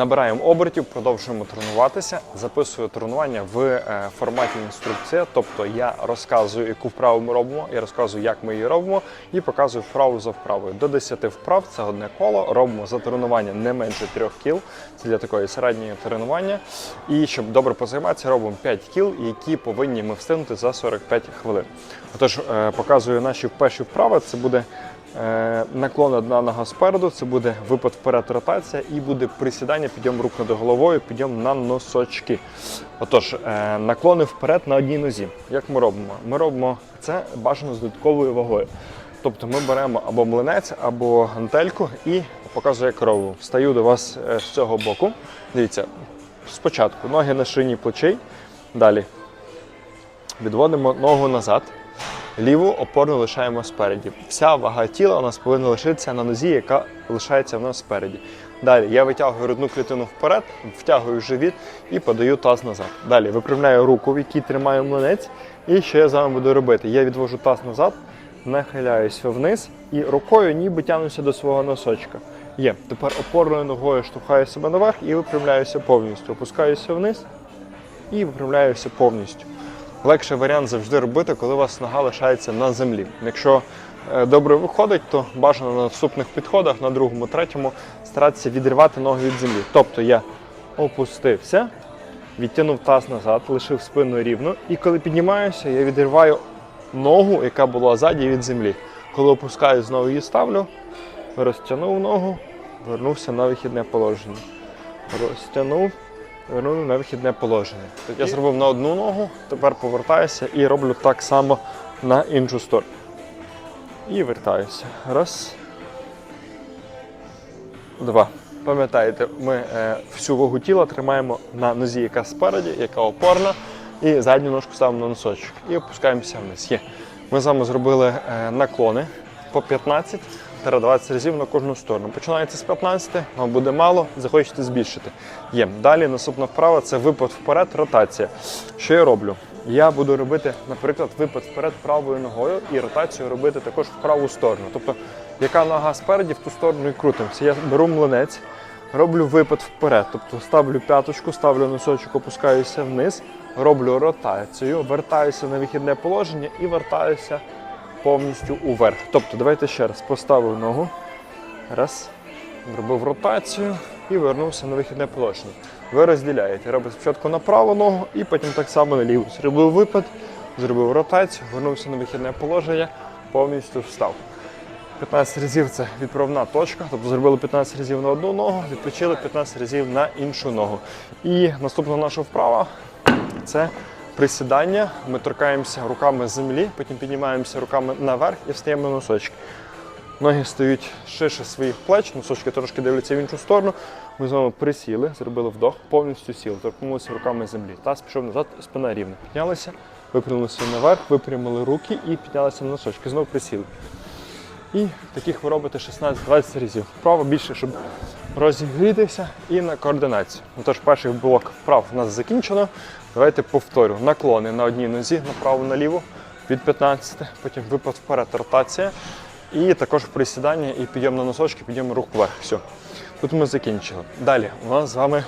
Набираємо обертів, продовжуємо тренуватися. Записую тренування в е, форматі інструкція. Тобто я розказую, яку вправу ми робимо, я розказую, як ми її робимо, і показую вправу за вправою. До 10 вправ це одне коло. Робимо за тренування не менше 3 кіл. Це для такої середньої тренування. І щоб добре позайматися, робимо 5 кіл, які повинні ми встигнути за 45 хвилин. Отож, е, показую наші перші вправи. Це буде Наклон одна нога спереду, це буде випад вперед ротація і буде присідання, підйом рук над головою, підйом на носочки. Отож, е, наклони вперед на одній нозі. Як ми робимо? Ми робимо це бажано з додатковою вагою. Тобто ми беремо або млинець, або гантельку і показую, як робимо. Встаю до вас е, з цього боку. Дивіться, спочатку ноги на шині плечей. Далі відводимо ногу назад. Ліву опорну лишаємо спереді. Вся вага тіла у нас повинна лишитися на нозі, яка лишається в нас спереді. Далі я витягую грудну клітину вперед, втягую живіт і подаю таз назад. Далі випрямляю руку, в якій тримаю млинець. І що я з вами буду робити? Я відвожу таз назад, нахиляюся вниз і рукою ніби тягнуся до свого носочка. Є. Тепер опорною ногою штовхаю себе наверх і випрямляюся повністю. Опускаюся вниз і випрямляюся повністю. Легший варіант завжди робити, коли у вас нога лишається на землі. Якщо е, добре виходить, то бажано на наступних підходах, на другому, третьому, старатися відривати ноги від землі. Тобто я опустився, відтягнув таз назад, лишив спину рівно, і коли піднімаюся, я відриваю ногу, яка була ззаді від землі. Коли опускаюсь, знову її ставлю, розтягнув ногу, вернувся на вихідне положення. Розтягнув, вернув на вихідне положення. Я зробив на одну ногу, тепер повертаюся і роблю так само на іншу сторону. І вертаюся. Раз. Два. Пам'ятаєте, ми е, всю вагу тіла тримаємо на нозі, яка спереді, яка опорна, і задню ножку ставимо на носочок. І опускаємося вниз. Є. Ми з вами зробили е, наклони по 15 20 разів на кожну сторону. Починається з 15, вам буде мало, захочете збільшити. Є. Далі наступна вправа це випад вперед, ротація. Що я роблю? Я буду робити, наприклад, випад вперед правою ногою і ротацію робити також в праву сторону. Тобто, яка нога спереді, в ту сторону і крутимося. Я беру млинець, роблю випад вперед. Тобто ставлю п'яточку, ставлю носочок, опускаюся вниз, роблю ротацію, вертаюся на вихідне положення і вертаюся повністю уверх. Тобто, давайте ще раз поставив ногу. Раз. Зробив ротацію і вернувся на вихідне положення. Ви розділяєте. Робите спочатку на праву ногу і потім так само на ліву. Зробив випад, зробив ротацію, вернувся на вихідне положення, повністю встав. 15 разів це відправна точка, тобто зробили 15 разів на одну ногу, відпочили 15 разів на іншу ногу. І наступна наша вправа це присідання. Ми торкаємося руками землі, потім піднімаємося руками наверх і встаємо на носочки. Ноги стають ширше своїх плеч, носочки трошки дивляться в іншу сторону. Ми з вами присіли, зробили вдох, повністю сіли, торкнулися руками землі. Таз пішов назад, спина рівна. Піднялися, випрямилися наверх, випрямили руки і піднялися на носочки. Знову присіли. І таких ви робите 16-20 разів. Вправо більше, щоб розігрітися і на координацію. Отож, перший блок вправ у нас закінчено. Давайте повторю. Наклони на одній нозі, направо наліво від 15, потім випад вперед, ротація. І також присідання і підйом на носочки, підйом рук вверх. Все. Тут ми закінчили. Далі у нас з вами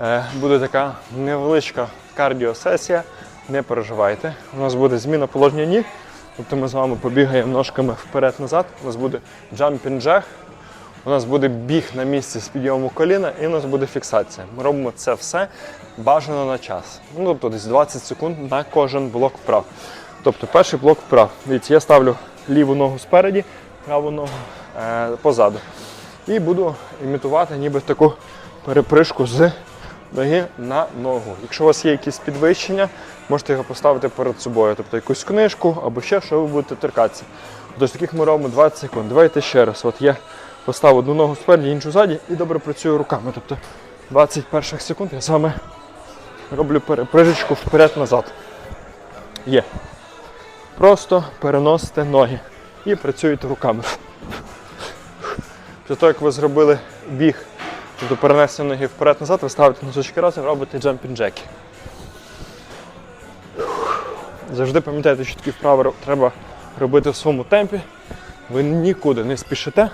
е, буде така невеличка кардіосесія. Не переживайте. У нас буде зміна положення ніг. Тобто ми з вами побігаємо ножками вперед-назад. У нас буде jack, у нас буде біг на місці з підйому коліна і у нас буде фіксація. Ми робимо це все бажано на час. Ну, тобто десь 20 секунд на кожен блок вправ. Тобто перший блок вправ. Дивіться, я ставлю ліву ногу спереді, праву ногу е, позаду. І буду імітувати ніби таку перепришку з ноги на ногу. Якщо у вас є якісь підвищення, можете його поставити перед собою, тобто якусь книжку або ще, що ви будете торкатися. До таких ми робимо 20 секунд. Давайте ще раз. От я поставив одну ногу спереді, іншу ззаді і добре працюю руками. Тобто 20 перших секунд я вами роблю переприжечку вперед-назад. Є. Просто переносите ноги і працюєте руками. Після того, як ви зробили біг, тобто перенесення ноги вперед-назад, ви ставите носочки разом, робите jumping джеки. Завжди пам'ятайте, що такі вправи треба робити в своєму темпі. Ви нікуди не спішите.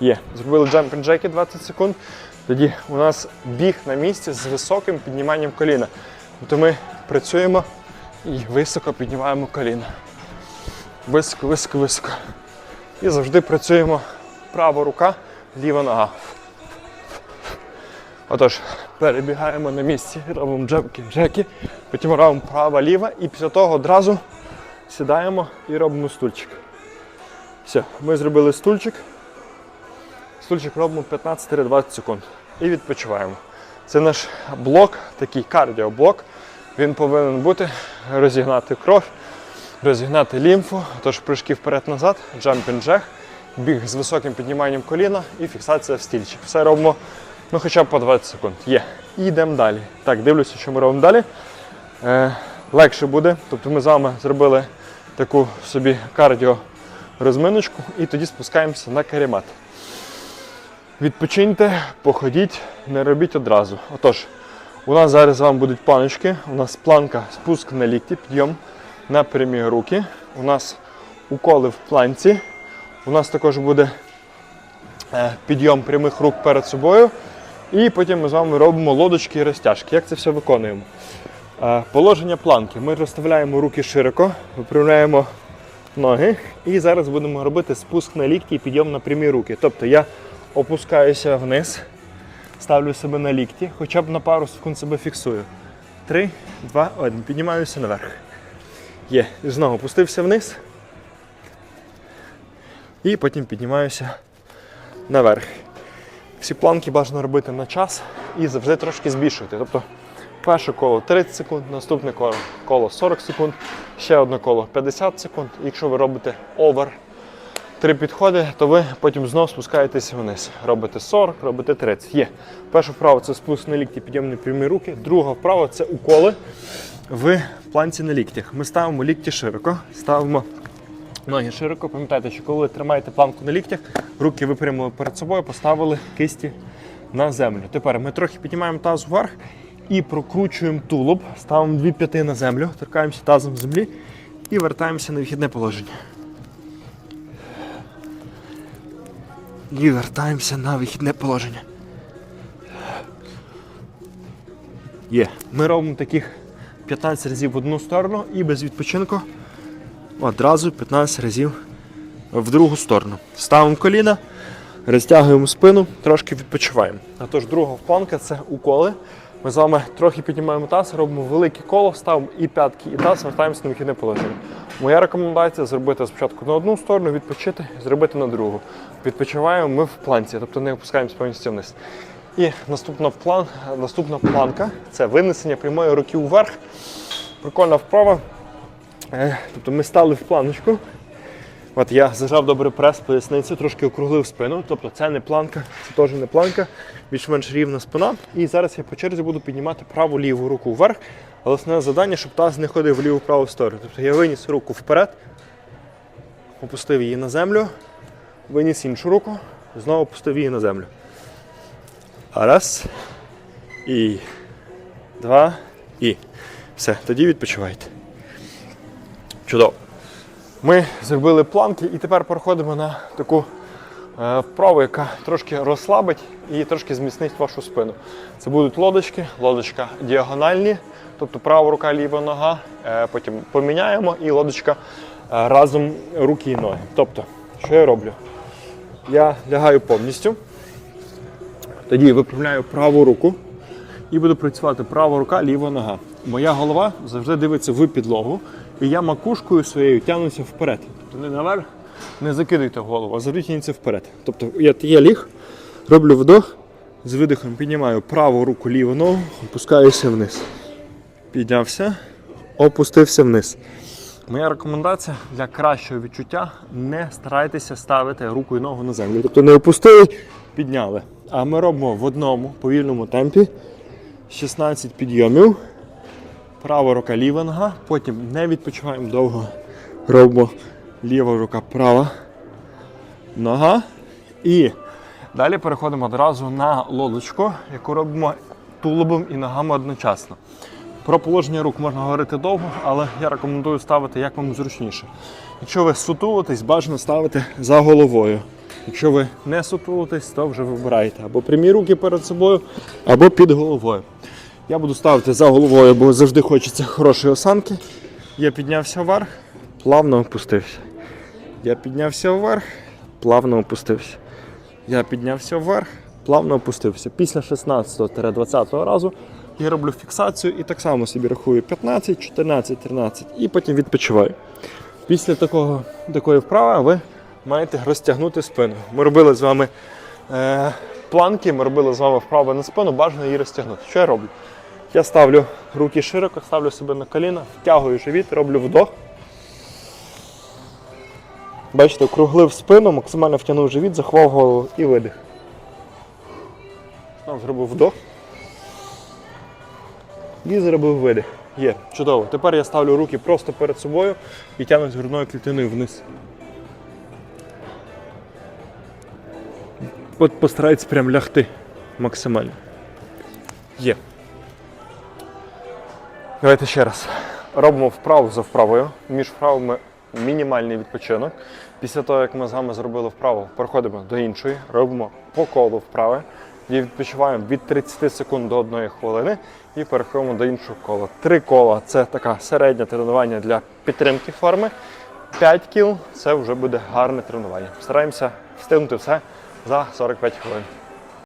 Є. Зробили джампінг джеки 20 секунд. Тоді у нас біг на місці з високим підніманням коліна. Тобто ми працюємо і високо піднімаємо коліна. Високо, високо, високо. І завжди працюємо права рука, ліва нога. Отож, перебігаємо на місці, робимо джемки, джеки, потім робимо права, ліва і після того одразу сідаємо і робимо стульчик. Все, ми зробили стульчик. Стульчик робимо 15-20 секунд і відпочиваємо. Це наш блок, такий кардіоблок. Він повинен бути розігнати кров, розігнати лімфу, тож прыжки вперед-назад, джампінг джек, біг з високим підніманням коліна і фіксація в стільчик. Все робимо ну, хоча б по 20 секунд. Є. І йдемо далі. Так, дивлюся, що ми робимо далі. Е, легше буде. Тобто ми з вами зробили таку собі кардіо розминочку і тоді спускаємося на каремат. Відпочиньте, походіть, не робіть одразу. Отож, у нас зараз з вами будуть планочки. У нас планка, спуск на лікті, підйом на прямі руки. У нас уколи в планці. У нас також буде е, підйом прямих рук перед собою. І потім ми з вами робимо лодочки і розтяжки. Як це все виконуємо? Е, Положення планки. Ми розставляємо руки широко, виправляємо ноги. І зараз будемо робити спуск на лікті і підйом на прямі руки. Тобто я опускаюся вниз, ставлю себе на лікті, хоча б на пару секунд себе фіксую. Три, два, один. Піднімаюся наверх. Є. І знову опустився вниз. І потім піднімаюся наверх. Всі планки бажано робити на час і завжди трошки збільшувати. Тобто перше коло 30 секунд, наступне коло, коло 40 секунд, ще одне коло 50 секунд. Якщо ви робите овер три підходи, то ви потім знову спускаєтеся вниз. Робите 40, робите 30. Є. Перша вправа це спуск на лікті, підйом на прямі руки. Друга вправа це уколи в планці на ліктях. Ми ставимо лікті широко, ставимо ноги широко. Пам'ятайте, що коли тримаєте планку на ліктях, руки випрямили перед собою, поставили кисті на землю. Тепер ми трохи піднімаємо таз вверх і прокручуємо тулуб, ставимо дві п'яти на землю, торкаємося тазом землі і вертаємося на вихідне положення. І вертаємося на вихідне положення. Є. Ми робимо таких 15 разів в одну сторону і без відпочинку одразу 15 разів в другу сторону. Ставимо коліна, розтягуємо спину, трошки відпочиваємо. А тож друга планка це уколи. Ми з вами трохи піднімаємо таз, робимо велике коло, ставимо і п'ятки, і таз, вертаємося на вихідне положення. Моя рекомендація зробити спочатку на одну сторону, відпочити, зробити на другу. Відпочиваємо ми в планці, тобто не опускаємося повністю вниз. І наступна, план, наступна планка це винесення прямої руки вверх. Прикольна вправа. Е, Тобто ми стали в планочку. От я зажав добре прес поясницю, трошки округлив спину. Тобто це не планка, це теж не планка, більш-менш рівна спина. І зараз я по черзі буду піднімати праву ліву руку вверх. Але основне завдання, щоб таз не ходив в ліву праву сторону. Тобто я виніс руку вперед, опустив її на землю, виніс іншу руку, знову опустив її на землю. Раз. І два. І. Все, тоді відпочивайте. Чудово. Ми зробили планки і тепер переходимо на таку е, вправу, яка трошки розслабить і трошки зміцнить вашу спину. Це будуть лодочки, лодочка діагональні, тобто права рука, ліва нога, е, потім поміняємо і лодочка е, разом руки і ноги. Тобто, що я роблю? Я лягаю повністю, тоді виправляю праву руку і буду працювати права рука, ліва нога. Моя голова завжди дивиться в підлогу, і я макушкою своєю тягнуся вперед. Тобто не наверх, не закидуйте голову, а завжди вперед. Тобто я, я ліг, роблю вдох, з видихом піднімаю праву руку, ліву ногу, опускаюся вниз. Піднявся, опустився вниз. Моя рекомендація для кращого відчуття не старайтеся ставити руку і ногу на землю. Тобто не опустили, підняли. А ми робимо в одному повільному темпі 16 підйомів. Права рука, ліва нога. Потім не відпочиваємо довго. Робимо ліва рука, права нога. І далі переходимо одразу на лодочку, яку робимо тулубом і ногами одночасно. Про положення рук можна говорити довго, але я рекомендую ставити як вам зручніше. Якщо ви сутулитесь, бажано ставити за головою. Якщо ви не сутулитесь, то вже вибираєте або прямі руки перед собою, або під головою. Я буду ставити за головою, бо завжди хочеться хорошої осанки. Я піднявся вверх, плавно опустився. Я піднявся вверх, плавно опустився. Я піднявся вверх, плавно опустився. Після 16-20 разу я роблю фіксацію і так само собі рахую 15, 14, 13 і потім відпочиваю. Після такого, такої вправи ви маєте розтягнути спину. Ми робили з вами е, планки, ми робили з вами вправи на спину, бажано її розтягнути. Що я роблю? Я ставлю руки широко, ставлю себе на коліна, втягую живіт, роблю вдох. Бачите, округлив спину, максимально втягнув живіт, заховав голову і видих. Знову зробив вдох. І зробив видих. Є, чудово. Тепер я ставлю руки просто перед собою і тягнусь грудною клітиною вниз. От постарайтесь прям лягти максимально. Є. Давайте ще раз. Робимо вправу за вправою. Між вправами мінімальний відпочинок. Після того, як ми з вами зробили вправу, переходимо до іншої, робимо по колу вправи. І відпочиваємо від 30 секунд до 1 хвилини і переходимо до іншого кола. Три кола це така середнє тренування для підтримки форми. 5 кіл це вже буде гарне тренування. Стараємося встигнути все за 45 хвилин.